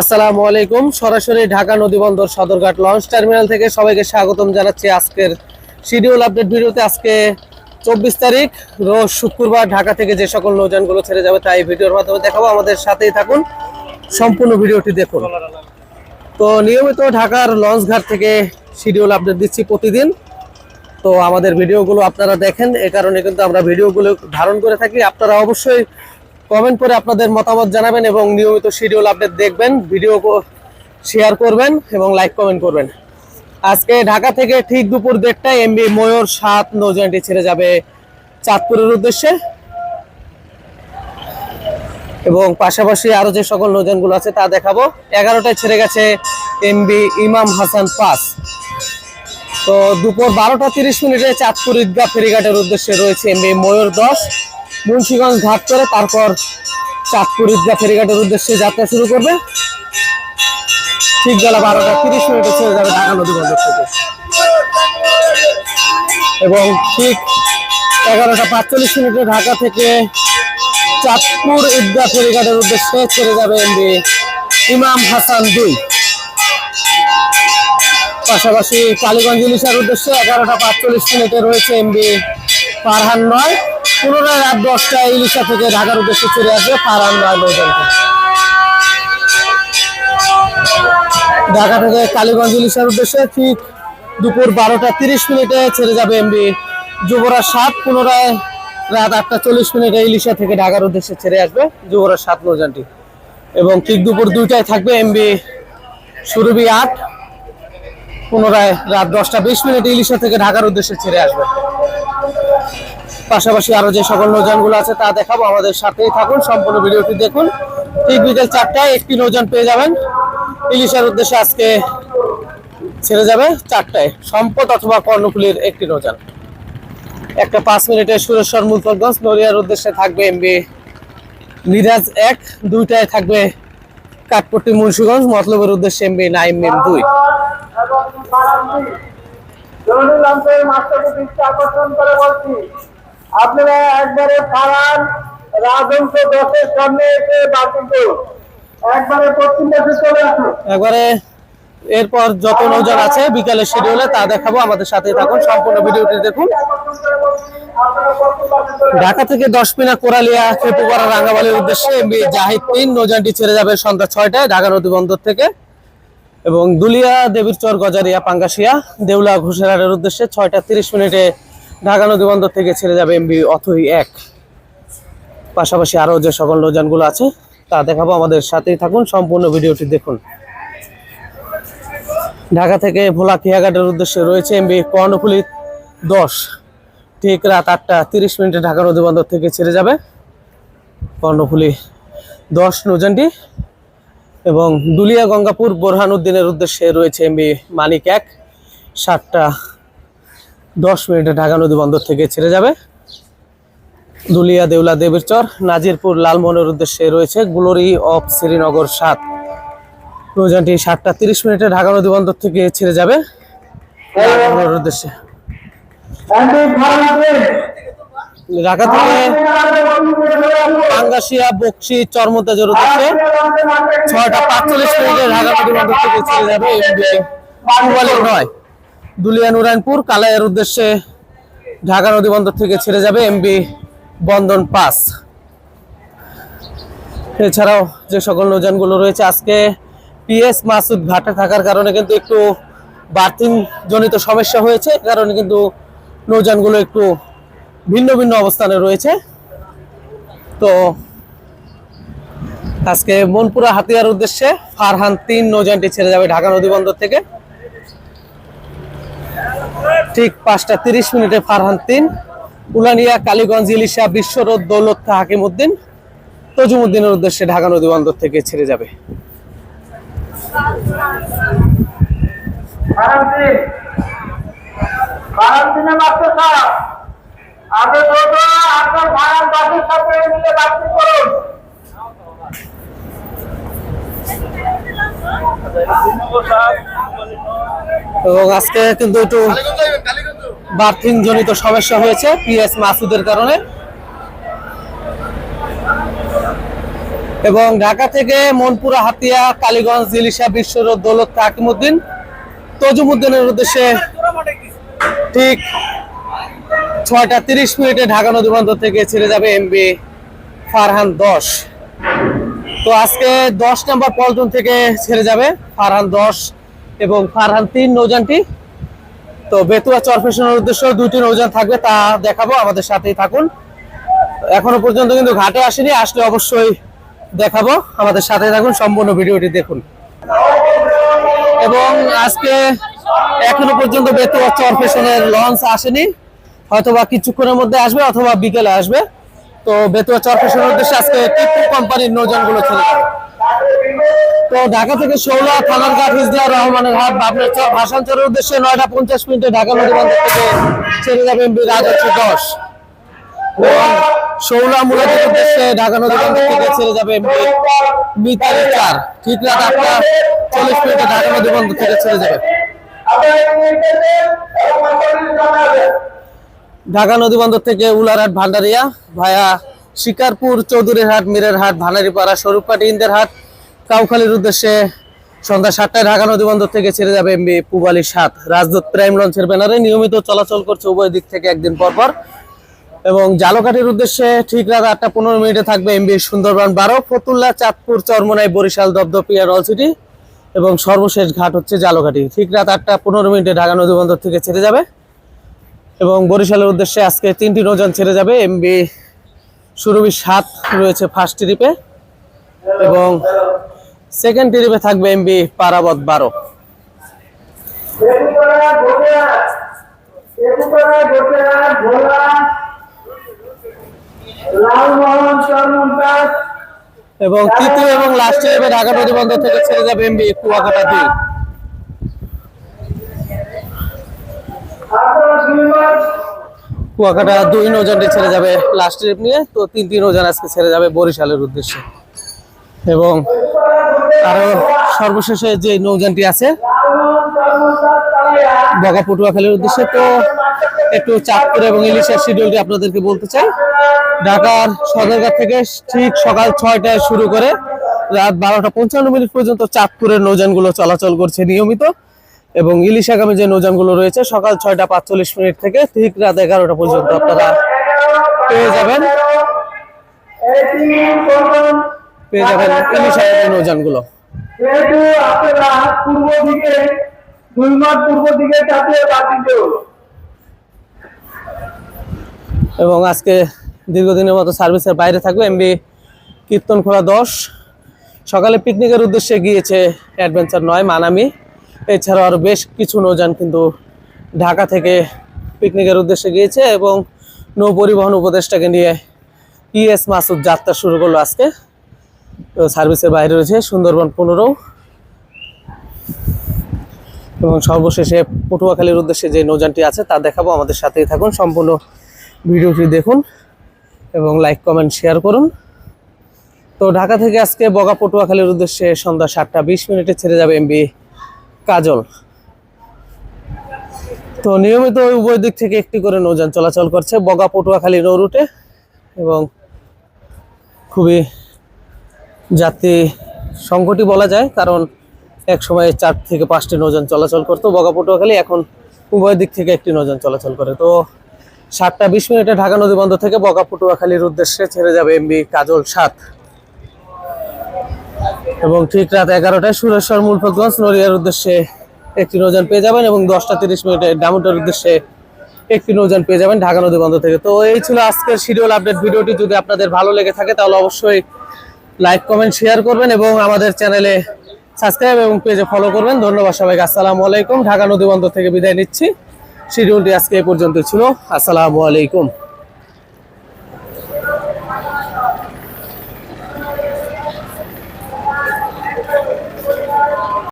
আসসালামু আলাইকুম। সরাসরি ঢাকা নদীবন্দর সদরঘাট লঞ্চ টার্মিনাল থেকে সবাইকে স্বাগতম জানাচ্ছি আজকের শিডিউল আপডেট ভিডিওতে। আজকে চব্বিশ তারিখ, রোজ শুক্রবার ঢাকা থেকে যে সকল নৌযানগুলো ছেড়ে যাবে তাই ভিডিওর মাধ্যমে দেখাবো। আমাদের সাথেই থাকুন, সম্পূর্ণ ভিডিওটি দেখুন। তো নিয়মিত ঢাকার লঞ্চ ঘাট থেকে শিডিউল আপডেট দিচ্ছি প্রতিদিন। তো আমাদের ভিডিওগুলো আপনারা দেখেন, এ কারণে কিন্তু আমরা ভিডিওগুলো ধারণ করে থাকি। আপনারা অবশ্যই কমেন্ট করে আপনাদের মতামত জানাবেন এবং নিয়মিত শিডিউল আপডেট দেখবেন, ভিডিও শেয়ার করবেন এবং লাইক কমেন্ট করবেন। আজকে ঢাকা থেকে ঠিক দুপুর দেড়টায় এমবি ময়ূর সাত নৌযানটি ছেড়ে যাবে চাঁদপুরের উদ্দেশ্যে। এবং পাশাপাশি আরও যে সকল নৌযানগুলো আছে তা দেখাবো। এগারোটায় ছেড়ে গেছে এমবি ইমাম হাসান পাস। তো দুপুর বারোটা তিরিশ মিনিটে চাঁদপুর ঈদগাহ ফেরিঘাটের উদ্দেশ্যে রয়েছে এমবি ময়ূর দশ। মুন্সিগঞ্জ ঘাট করে, তারপর চাঁদপুর ঈদগাহ ফেরিঘাটের উদ্দেশ্যে যাত্রা শুরু করবে। ঠিক বেলা বারোটা তিরিশ মিনিটে ছেড়ে যাবে ঢাকা নদী বন্দর থেকে। এবং ঠিক এগারোটা পাঁচচল্লিশ মিনিটে ঢাকা থেকে চাঁদপুর ঈদগাহ ফেরিঘাটের উদ্দেশ্যে ছেড়ে যাবে এমবি ইমাম হাসান দুই। পাশাপাশি কালীগঞ্জ ইলিশার উদ্দেশ্যে এগারোটা পাঁচচল্লিশ মিনিটে রয়েছে এমবি পারহান নয়। পুনরায় রাত দশটায় ইলিশা থেকে ঢাকার উদ্দেশ্যে ছেড়ে আসবে পারান নয় নৌযানটি ঢাকা থেকে কালীগঞ্জ ইলিশার উদ্দেশ্যে ঠিক দুপুর বারোটা তিরিশ মিনিটে ছেড়ে যাবে এমবি যুবরাজ সাত পুনরায় রাত আটটা চল্লিশ মিনিটে ইলিশা থেকে ঢাকার উদ্দেশ্যে ছেড়ে আসবে যুবরাজ সাত নৌযানটি এবং ঠিক দুপুর দুইটায় থাকবে এমবি সুরভি আট। পুনরায় রাত দশটা বিশ মিনিটে ইলিশা থেকে ঢাকার উদ্দেশ্যে ছেড়ে আসবে। পাশাপাশি আরও যে সকল নৌযানগুলো আছে তা দেখাবো, আমাদের সাথেই থাকুন, সম্পূর্ণ ভিডিওটি দেখুন। ঠিক বিকেল চারটায় একটি নৌযান পেয়ে যাবেন। ইলিশার উদ্দেশ্যে আজকে ছেড়ে যাবে চারটায়, সম্পদ অথবা কর্ণফুলির একটি নৌযান। একটা পাঁচ মিনিটে সুরেশ্বর মুলতগঞ্জ নড়িয়ার উদ্দেশ্যে থাকবে এমবি মিরাজ এক, দুইটায় থাকবে কাঠপট্টি মুন্সিগঞ্জ, মতলবের উদ্দেশ্যে এমবি নাইম এম দুই। আকর্ষণ করে বলছি। আপনারা একবারে ফারান রাজহংস দশের সামনে এসে বাতিল একবারে পশ্চিম পাশে চলে আসুন। একবারে এরপর যত নৌযান আছে বিকালের শিডিউলে তা দেখাবো, আমাদের সাথে থাকুন, সম্পূর্ণ ভিডিওটি দেখুন। ঢাকা থেকে দশ মিনা কোরালিয়া খেপুপাড়া রাঙ্গাবালির উদ্দেশ্যে জাহিদ তিন নৌযানটি ছেড়ে যাবে সন্ধ্যা ছয়টায় ঢাকা নদী বন্দর থেকে। এবং দুলিয়া দেবীর চর গজারিয়া, পাঙ্গাসিয়া, দেউলা ঘোষেরারের উদ্দেশ্যে ছয়টা তিরিশ মিনিটে ঢাকা নদী বন্দর থেকে ছেড়ে যাবে এমবি অথই এক। পাশাপাশি আরও যে সকল নৌযানগুলো আছে, তা দেখাবো। আমাদের সাথেই থাকুন, সম্পূর্ণ ভিডিওটি দেখুন। ঢাকা থেকে ভোলা খেয়াঘাটের উদ্দেশ্যে রয়েছে এমবি কর্ণফুলি দশ। ঠিক রাত আটটা তিরিশ মিনিটে ঢাকা নদী বন্দর থেকে ছেড়ে যাবে কর্ণফুলি দশ নৌযানটি এবং দুলিয়া গঙ্গাপুর বোরহান উদ্দিনের উদ্দেশ্যে রয়েছে এমবি মানিক এক। সাতটা দশ মিনিটে ঢাকা নদী বন্দর থেকে ছেড়ে যাবে। দুলিয়া দেউলা দেবীরচর, নাজিরপুর লালমোহনের উদ্দেশ্যে রয়েছে গ্লোরি অফ শ্রীনগর সাত। নৌযানটি সাতটা তিরিশ মিনিটে ঢাকা নদী বন্দর থেকে ছেড়ে যাবে। উদ্দেশ্যে। ঢাকা থেকে পাঙ্গাসিয়া বক্সি চরমতাজের উদ্দেশ্যে ছয়টা পাঁচচল্লিশ মিনিটে ঢাকা নদী বন্দর থেকে ছেড়ে যাবে। নয়। দুলিয়া নুরায়ণপুর কালাইয়ের উদ্দেশ্যে ঢাকা নদী বন্দর থেকে ছেড়ে যাবে এমবি বন্ধন পাস। এছাড়াও যে সকল নৌযানগুলো রয়েছে, আজকে পিএস মাসুদ ঘাটে থাকার কারণে কিন্তু একটু বার্থিং জনিত সমস্যা হয়েছে কারণে কিন্তু নৌযানগুলো একটু ভিন্ন ভিন্ন অবস্থানে রয়েছে। তো আজকে মনপুরা হাতিয়ার উদ্দেশ্যে ফারহান তিন নৌযানটি ছেড়ে যাবে ঢাকা নদী বন্দর থেকে। ঠিক পাঁচটা তিরিশ মিনিটে ফারহান তিন উলানিয়া কালীগঞ্জ ইলিশা বিশ্বরোড দৌলত হাকিমউদ্দিন তজুমুদ্দিনের উদ্দেশ্যে ঢাকা নদী বন্দর থেকে ছেড়ে যাবে। আপনার ভাড়ার বাসের সাথে মিলে বাতিল করুন এবং আজকে কিন্তু একটু বার্থিং জনিত সমস্যা হয়েছে পিএস মাসুদের কারণে। এবং ঢাকা থেকে মনপুরা, হাতিয়া, কালীগঞ্জ, ইলিশা বিশ্ব রোড দৌলত তাকিমুদ্দিন তজুমুদ্দিনের উদ্দেশ্যে ঠিক ছয়টা তিরিশ মিনিটে ঢাকা নদী বন্দর থেকে ছেড়ে যাবে এমবি ফারহান দশ। তো আজকে দশ নম্বর পল্টন থেকে ছেড়ে যাবে ফারহান দশ। এবং ফারহান তিন নৌযানটি। তো বেতুয়া চরফেশনের উদ্দেশ্যে দুটি নৌযান থাকবে, তা দেখাবো, আমাদের সাথেই থাকুন। এখনও পর্যন্ত কিন্তু ঘাটে আসেনি, আসলে অবশ্যই দেখাবো, আমাদের সাথে থাকুন, সম্পূর্ণ ভিডিওটি দেখুন। এবং আজকে এখনও পর্যন্ত বেতুয়া চরফেশনের লঞ্চ আসেনি, হয়তোবা কিছুক্ষণের মধ্যে আসবে অথবা বিকেলে আসবে। তো বেতুয়া চরফেশনের উদ্দেশ্যে আজকে টিপু কোম্পানির নৌযানগুলো ছেড়ে তো ঢাকা থেকে ষোলা থানার ঘাট হিজলা, রহমানের হাট বাবনের চর ভাষাঞ্চলের উদ্দেশ্যে নয়টা পঞ্চাশ মিনিটে ঢাকা নদী বন্দর থেকে ছেড়ে যাবে এমবি রাজস্ব দশ ষোলা মুরাদের উদ্দেশ্যে ঢাকা নদী বন্দর থেকে ছেড়ে যাবে মিতালি চার। ঠিক রাত আটটা চল্লিশ মিনিটে ঢাকা নদী বন্দর থেকে ছেড়ে যাবে। ঢাকা নদী বন্দর থেকে উলারহাট, ভান্ডারিয়া, ভায়া শিকারপুর, চৌধুরীর হাট, মীরের হাট ভানারিপাড়া স্বরূপকাটি ইন্দের হাট কাউখালীর উদ্দেশ্যে সন্ধ্যা সাতটায় ঢাকা নদী বন্দর থেকে ছেড়ে যাবে এমবি পুবালি সাত। রাজদূত প্রাইম লঞ্চের ব্যানারে নিয়মিত চলাচল করছে উভয় দিক থেকে একদিন পর পর। এবং জালকাঠির উদ্দেশ্যে ঠিক রাত আটটা পনেরো মিনিটে থাকবে এমবি সুন্দরবন বারো, ফতুল্লা, চাঁদপুর, চরমোনাই, বরিশাল দপদপিয়া রলসিটি এবং সর্বশেষ ঘাট হচ্ছে জালকাঠি। ঠিক রাত আটটা পনেরো মিনিটে ঢাকা নদী বন্দর থেকে ছেড়ে যাবে এবং বরিশালের উদ্দেশ্যে আজকে তিনটি নৌযান ছেড়ে যাবে এমবি সুরভি সাত রয়েছে ফার্স্ট ট্রিপে এবং সেকেন্ড ট্রিপে থাকবে এমবি পারাবত বারো। এবং তৃতীয় এবং লাস্ট ট্রিপে ঢাকা বন্দর থেকে ছেড়ে যাবে এমবি কুয়াকাটা শুনবেন কুয়াকাটা দুই নৌযানটি ছেড়ে যাবে লাস্ট ট্রিপ নিয়ে, তো তিন তিন নৌযান আজকে ছেড়ে যাবে বরিশালের উদ্দেশ্যে। এবং আরও সর্বশেষে যে নৌযানটি আছে, বগা পটুয়াখালীর উদ্দেশ্যে, তো একটু চাঁদপুর এবং ইলিশের শিডিউলটি আপনাদেরকে বলতে চাই। ঢাকার সদরঘাট থেকে ঠিক সকাল ছয়টায় শুরু করে রাত বারোটা পঞ্চান্ন মিনিট পর্যন্ত চাঁদপুরের নৌযানগুলো চলাচল করছে নিয়মিত এবং ইলিশাগামী যে নৌযানগুলো রয়েছে, সকাল ছয়টা পাঁচচল্লিশ মিনিট থেকে ঠিক রাত এগারোটা পর্যন্ত আপনারা পেয়ে যাবেন। পেয়ে যাবেন নৌযানগুলো। যেহেতু আপনারা পূর্ব দিকে দুই মাস পূর্ব দিকে চাপিয়ে এবং আজকে দীর্ঘদিনের মতো সার্ভিসের বাইরে থাকবে এমবি কীর্তনখোলা দশ। সকালে পিকনিকের উদ্দেশ্যে গিয়েছে অ্যাডভেঞ্চার নয় মানামি। এছাড়াও আরও বেশ কিছু নৌযান কিন্তু ঢাকা থেকে পিকনিকের উদ্দেশ্যে গিয়েছে এবং নৌ পরিবহন উপদেষ্টাকে নিয়ে ইএস মাসুদ যাত্রা শুরু করল আজকে। সার্ভিসের বাইরে রয়েছে সুন্দরবন পনেরো। এবং সর্বশেষে পটুয়াখালীর উদ্দেশ্যে যে নৌযানটি আছে তা দেখাবো, আমাদের সাথেই থাকুন, সম্পূর্ণ ভিডিওটি দেখুন এবং লাইক, কমেন্ট, শেয়ার করুন। তো ঢাকা থেকে আজকে বগা পটুয়াখালীর উদ্দেশ্যে সন্ধ্যা সাতটা বিশ মিনিটে ছেড়ে যাবে এমবি কাজল। তো নিয়মিত উভয় দিক থেকে একটি করে নৌযান চলাচল করছে বগা পটুয়াখালী নৌ রুটে এবং খুবই যাত্রী সংকটই বলা যায়, কারণ এক সময় চার থেকে পাঁচটি নৌযান চলাচল করতো। বগা পটুয়াখালী এখন উভয় দিক থেকে একটি নৌযান চলাচল করে। তো সাতটা বিশ মিনিটে ঢাকা নদী বন্দর থেকে বগা পটুয়াখালীর উদ্দেশ্যে ছেড়ে যাবে এমবি কাজল সাত। এবং ঠিক রাত এগারোটায় সুরেশ্বর মুলফতগঞ্জ নড়িয়ার উদ্দেশ্যে একটি নৌযান পেয়ে যাবেন এবং দশটা তিরিশ মিনিটে ডামুটার উদ্দেশ্যে একটি নৌযান পেয়ে যাবেন ঢাকা নদী বন্দর থেকে। তো এই ছিল আজকের শিডিউল আপডেট। ভিডিওটি যদি আপনাদের ভালো লেগে থাকে, তাহলে অবশ্যই লাইক কমেন্ট শেয়ার করবেন এবং আমাদের চ্যানেলে সাবস্ক্রাইব এবং পেজে ফলো করবেন। ধন্যবাদ সবাইকে। আসসালামু আলাইকুম। ঢাকা নদীবন্দর থেকে বিদায় নিচ্ছি। শিডিউলটি আজকে এ পর্যন্ত ছিল। আসসালামু আলাইকুম।